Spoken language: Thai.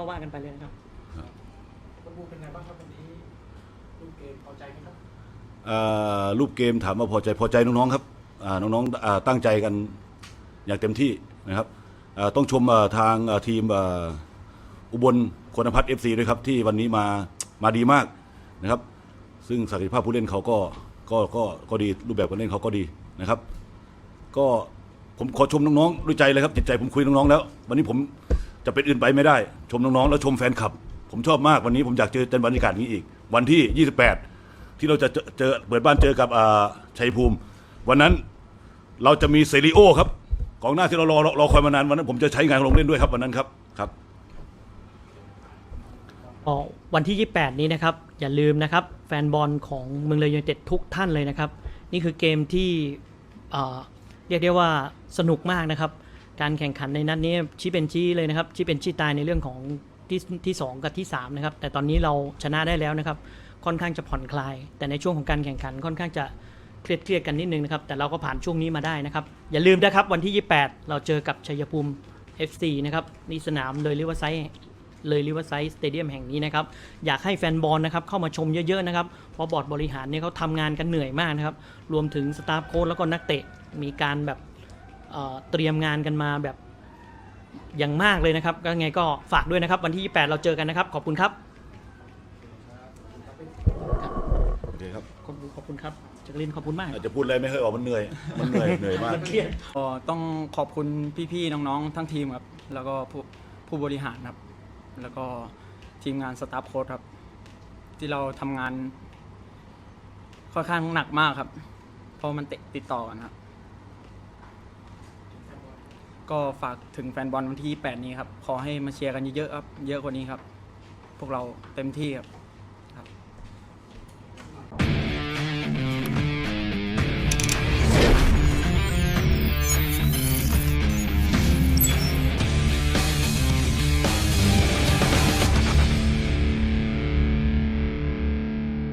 นะครับครับกระบูเป็นไงบ้างครับวันนี้ลูกเกมพอใจไหมครับอ่ารูปเกมถามว่าพอใจพอใจน้องๆครับอ่าน้องๆอ่าตั้งใจกันอย่างเต็มที่นะครับอ่าต้องชมอ่าทางอ่าทีมอ่าอุบลคนพัฒน์เอฟซีด้วยครับที่วันนี้มามาดีมากนะครับ ซึ่งศักยภาพผู้เล่นเขาก็ก็ก็ก็ดีรูปแบบการเล่นเขาก็ดีนะครับ ก็ผมขอชมน้องๆด้วยใจเลยครับจิตใจผมคุยน้องๆแล้ว วันนี้ผม จะเป็นอื่นไปไม่ได้ ชมน้องๆแล้วชมแฟนคลับ ผมชอบมากวันนี้ผมอยากเจอเจอบรรยากาศนี้อีก วันที่ 28 ที่เราจะเจอเปิดบ้านเจอกับอ่าชัยภูมิ วันนั้นเราจะมีเซริโอครับกองหน้าที่เรารอรอรอคอยมานานวันนั้นผมจะใช้งานลงเล่นด้วยครับวันนั้นครับครับ อ๋อวันที่ 28 นี้นะครับ อย่าลืมนะครับ แฟนบอลของเมืองเลยยูไนเต็ดทุกท่านเลยนะครับ นี่คือเกมที่เอ่อเรียกได้ว่าสนุกมากนะครับ การแข่งขันในนัดนี้ชี้เป็นชี้เลยนะครับชี้เป็นชี้ตายในเรื่องของที่ที่2กับที่3นะครับแต่ตอนนี้เราชนะได้แล้วนะครับ ค่อนข้างจะผ่อนคลาย แต่ในช่วงของการแข่งขันค่อนข้างจะเครียดเครียดกันนิดนึงนะครับแต่เราก็ผ่านช่วงนี้มาได้นะครับ อย่าลืมนะครับวันที่ 28 เราเจอกับชัยภูมิ FC นะครับนี่สนามเลยริเวอร์ไซด์เลยริเวอร์ไซด์สเตเดียมแห่งนี้นะครับ อยากให้แฟนบอลนะครับเข้ามาชมเยอะๆนะครับ เพราะบอร์ดบริหารเนี่ยเขาทำงานกันเหนื่อยมากนะครับ รวมถึงสตาฟโค้ชแล้วก็นักเตะมีการแบบ เอ่อเตรียมงานกันมาแบบอย่างมากเลยนะครับ ก็ไงก็ฝากด้วยนะครับ วันที่ 28 เราเจอกันนะครับ ขอบคุณครับโอเคครับขอบคุณขอบคุณครับจักรินขอบคุณมาก อาจจะพูดอะไรไม่ค่อยออกมันเหนื่อย มันเหนื่อย เหนื่อยมาก มันเครียด ก็ต้องขอบคุณพี่ๆน้องๆทั้งทีมครับ แล้วก็ผู้ผู้บริหารครับ แล้วก็ทีมงานสตาฟโค้ชครับ ที่เราทำงาน ค่อนข้างหนักมากครับ เพราะมันเตะติดต่อกันครับ ก็ฝากถึงแฟนบอลวันที่ 8 นี้ครับ ขอให้มาเชียร์กันเยอะๆครับ เยอะกว่านี้ครับ พวกเราเต็มที่ครับ